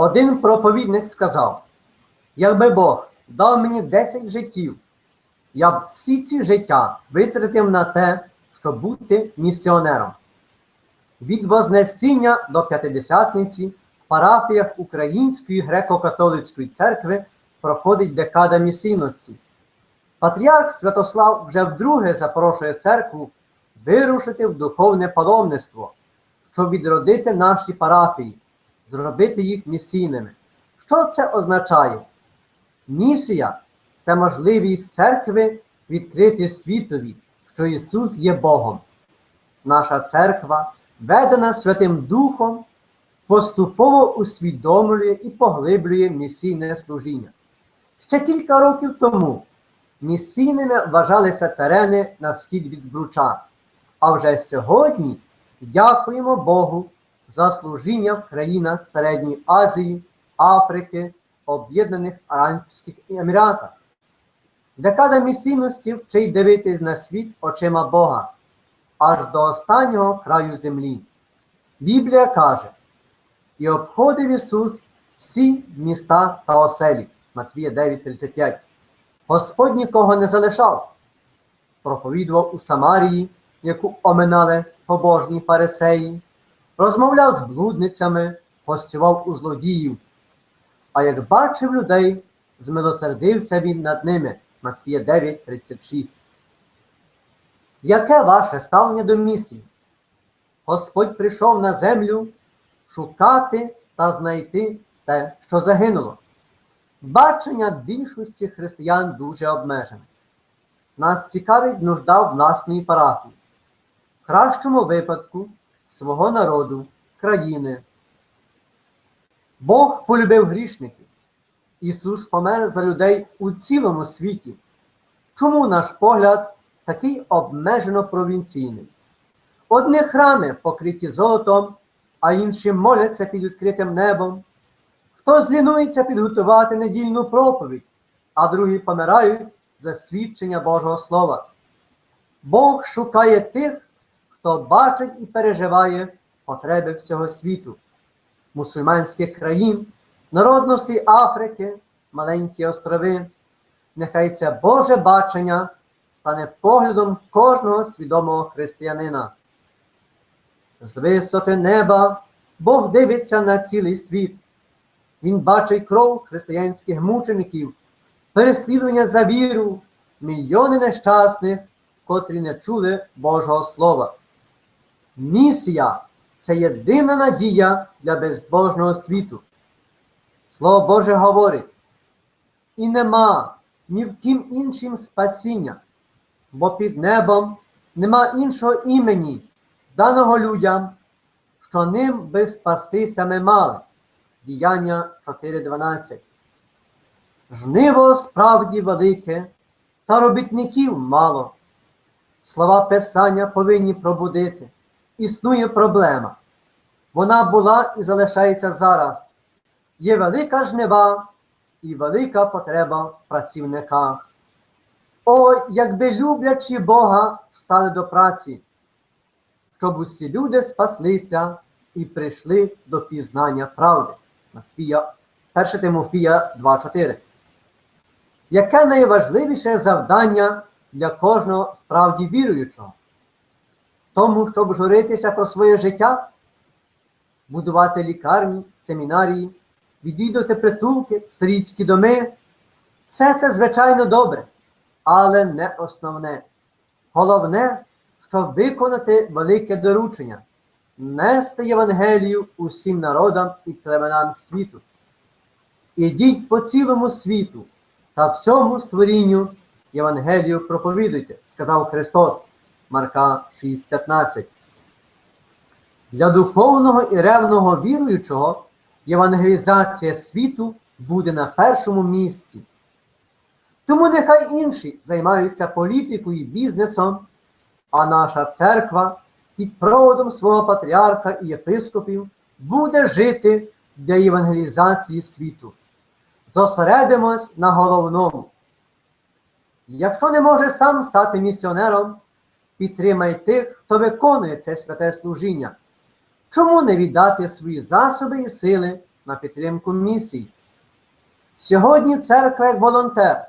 Один проповідник сказав: якби Бог дав мені 10 життів, я б всі ці життя витратив на те, щоб бути місіонером. Від Вознесіння до П'ятидесятниці в парафіях Української греко-католицької церкви проходить декада місійності. Патріарх Святослав вже вдруге запрошує церкву вирушити в духовне паломництво, щоб відродити наші парафії, зробити їх місійними. Що це означає? Місія це можливість церкви відкрити світові, що Ісус є Богом. Наша церква, ведена Святим Духом, поступово усвідомлює і поглиблює місійне служіння. Ще кілька років тому місійними вважалися терени на схід від Збруча. А вже сьогодні дякуємо Богу за служіння в країнах Середньої Азії, Африки, Об'єднаних Арабських Еміратах. Декада місійності вчить дивитись на світ очима Бога аж до останнього краю землі. Біблія каже, і обходив Ісус всі міста та оселі. Матвія 9:35. Господь нікого не залишав. Проповідував у Самарії, яку оминали побожні фарисеї, розмовляв з блудницями, гостював у злодіїв. А як бачив людей, змилосердився він над ними. Матвія 9:36. Яке ваше ставлення до місії? Господь прийшов на землю шукати та знайти те, що загинуло. Бачення більшості християн дуже обмежене. Нас цікавить нужда власної парафії, в кращому випадку свого народу, країни. Бог полюбив грішників. Ісус помер за людей у цілому світі. Чому наш погляд такий обмежено провінційний? Одні храми покриті золотом, а інші моляться під відкритим небом. Хтось лінується підготувати недільну проповідь, а другі помирають за свідчення Божого Слова. Бог шукає тих, хто бачить і переживає потреби всього світу, мусульманських країн, народності Африки, маленькі острови. Нехай це Боже бачення стане поглядом кожного свідомого християнина. З висоти неба Бог дивиться на цілий світ. Він бачить кров християнських мучеників, переслідування за віру, мільйони нещасних, котрі не чули Божого Слова. Місія це єдина надія для безбожного світу. Слово Боже говорить, і нема ні в ким іншим спасіння, бо під небом нема іншого імені, даного людям, що ним би спастися ми мали. Діяння 4.12. Жниво справді велике, та робітників мало. Слова Писання повинні пробудити. Існує проблема. Вона була і залишається зараз. Є велика жнива і велика потреба в працівниках. О, якби люблячі Бога встали до праці, щоб усі люди спаслися і прийшли до пізнання правди. 1 Тимофія 2.4. Яке найважливіше завдання для кожного справді віруючого? Тому, щоб журитися про своє життя, будувати лікарні, семінарії, відвідувати притулки, сирітські доми. Все це, звичайно, добре, але не основне. Головне, щоб виконати велике доручення нести Євангелію усім народам і племенам світу. Ідіть по цілому світу та всьому створінню Євангелію проповідуйте, сказав Христос, Марка 6,15. Для духовного і ревного віруючого євангелізація світу буде на першому місці. Тому нехай інші займаються політикою і бізнесом, а наша церква під проводом свого патріарха і єпископів буде жити для євангелізації світу. Зосередимось на головному. Якщо не може сам стати місіонером, підтримай тих, хто виконує це святе служіння. Чому не віддати свої засоби і сили на підтримку місій. Сьогодні церква як волонтер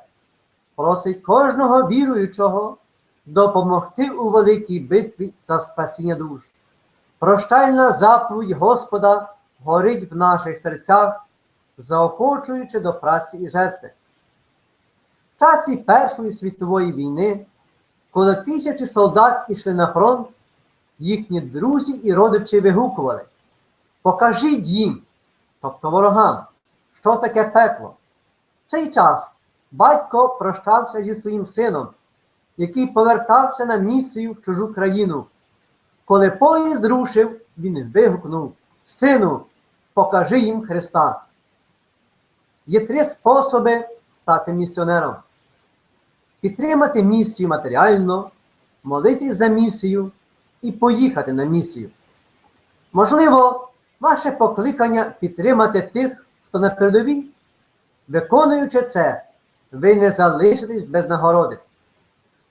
просить кожного віруючого допомогти у великій битві за спасіння душ. Прощальна заповідь Господа горить в наших серцях, заохочуючи до праці і жертви. В часі Першої світової війни, коли тисячі солдат ішли на фронт, їхні друзі і родичі вигукували: Покажіть їм, тобто ворогам, що таке пекло. В цей час батько прощався зі своїм сином, який повертався на місію в чужу країну. Коли поїзд рушив, він вигукнув: Сину, покажи їм Христа. Є три способи стати місіонером: підтримати місію матеріально, молитись за місію і поїхати на місію. Можливо, ваше покликання підтримати тих, хто на передовій. Виконуючи це, ви не залишитесь без нагороди.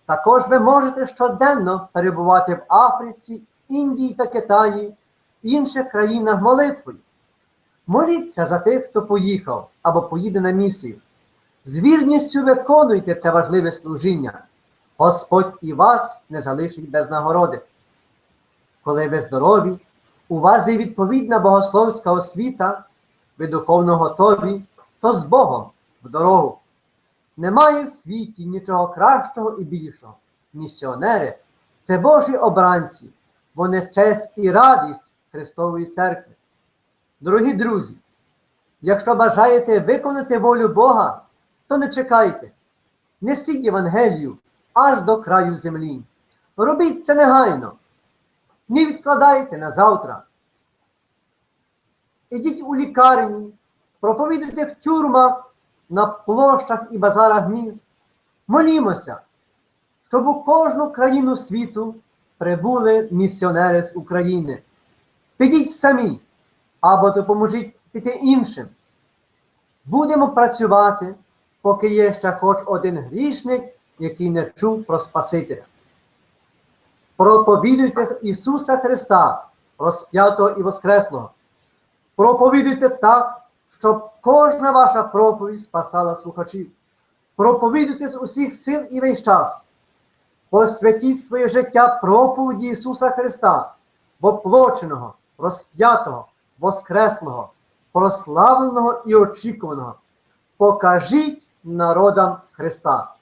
Також ви можете щоденно перебувати в Африці, Індії та Китаї, інших країнах молитвою. Моліться за тих, хто поїхав або поїде на місію. З вірністю виконуйте це важливе служіння. Господь і вас не залишить без нагороди. Коли ви здорові, у вас є відповідна богословська освіта, ви духовно готові, то з Богом в дорогу. Немає в світі нічого кращого і більшого. Місіонери це Божі обранці, вони честь і радість Христової церкви. Дорогі друзі, якщо бажаєте виконати волю Бога, то не чекайте, несіть Євангелію аж до краю землі. Робіть це негайно. Не відкладайте на завтра. Ідіть у лікарні, проповідуйте в тюрмах, на площах і базарах міст. Молімося, щоб у кожну країну світу прибули місіонери з України. Підіть самі або допоможіть піти іншим. Будемо працювати, поки є ще хоч один грішник, який не чув про Спасителя. Проповідуйте Ісуса Христа, розп'ятого і Воскреслого. Проповідуйте так, щоб кожна ваша проповідь спасала слухачів. Проповідуйте з усіх сил і весь час. Посвятіть своє життя проповіді Ісуса Христа, воплоченого, розп'ятого, воскреслого, прославленого і очікуваного. Покажіть народам Христа.